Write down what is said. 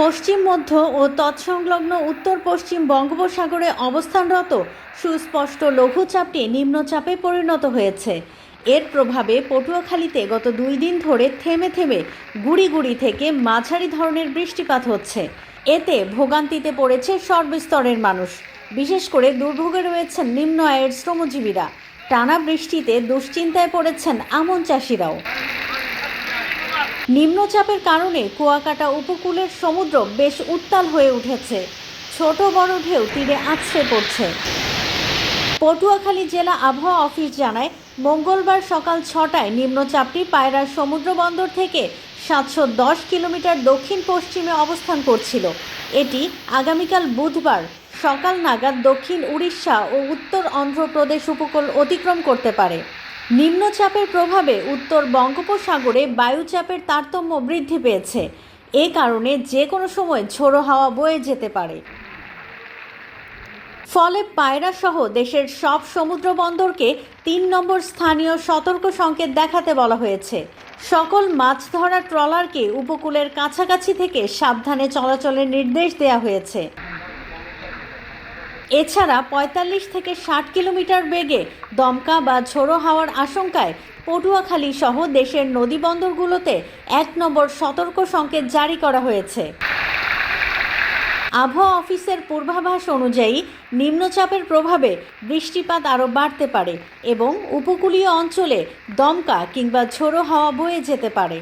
পশ্চিম মধ্য ও তৎসংলগ্ন উত্তর পশ্চিম বঙ্গোপসাগরে অবস্থানরত সুস্পষ্ট লঘুচাপটি নিম্নচাপে পরিণত হয়েছে। এর প্রভাবে পটুয়াখালীতে গত দুই দিন ধরে থেমে থেমে গুড়ি গুড়ি থেকে মাঝারি ধরনের বৃষ্টিপাত হচ্ছে। এতে ভোগান্তিতে পড়েছে সর্বস্তরের মানুষ। বিশেষ করে দুর্ভোগে রয়েছেন নিম্ন আয়ের শ্রমজীবীরা। টানা বৃষ্টিতে দুশ্চিন্তায় পড়েছেন আমন চাষিরাও। নিম্নচাপের কারণে কুয়াকাটা উপকূলের সমুদ্র বেশ উত্তাল হয়ে উঠেছে। ছোট বড় ঢেউ তীরে আছড়ে পড়ছে। পটুয়াখালী জেলা আবহাওয়া অফিস জানায়, মঙ্গলবার সকাল ছটায় নিম্নচাপটি পায়রার সমুদ্র বন্দর থেকে সাতশো দশ কিলোমিটার দক্ষিণ পশ্চিমে অবস্থান করছিল। এটি আগামীকাল বুধবার সকাল নাগাদ দক্ষিণ উড়িষ্যা ও উত্তর অন্ধ্রপ্রদেশ উপকূল অতিক্রম করতে পারে। নিম্নচাপের প্রভাবে উত্তর বঙ্গোপসাগরে বায়ুচাপের তারতম্য বৃদ্ধি পেয়েছে। এ কারণে যে কোনো সময় ঝোড়ো হাওয়া বয়ে যেতে পারে। ফলে পায়রা সহ দেশের সব সমুদ্র বন্দরকে তিন নম্বর স্থানীয় সতর্ক সংকেত দেখাতে বলা হয়েছে। সকল মাছ ধরা ট্রলারকে উপকূলের কাছাকাছি থেকে সাবধানে চলাচলের নির্দেশ দেওয়া হয়েছে। এছাড়া পঁয়তাল্লিশ থেকে ষাট কিলোমিটার বেগে দমকা বা ঝোড়ো হাওয়ার আশঙ্কায় পটুয়াখালী সহ দেশের নদীবন্দরগুলোতে এক নম্বর সতর্ক সংকেত জারি করা হয়েছে। আবহাওয়া অফিসের পূর্বাভাস অনুযায়ী নিম্নচাপের প্রভাবে বৃষ্টিপাত আরও বাড়তে পারে এবং উপকূলীয় অঞ্চলে দমকা কিংবা ঝোড়ো হাওয়া বয়ে যেতে পারে।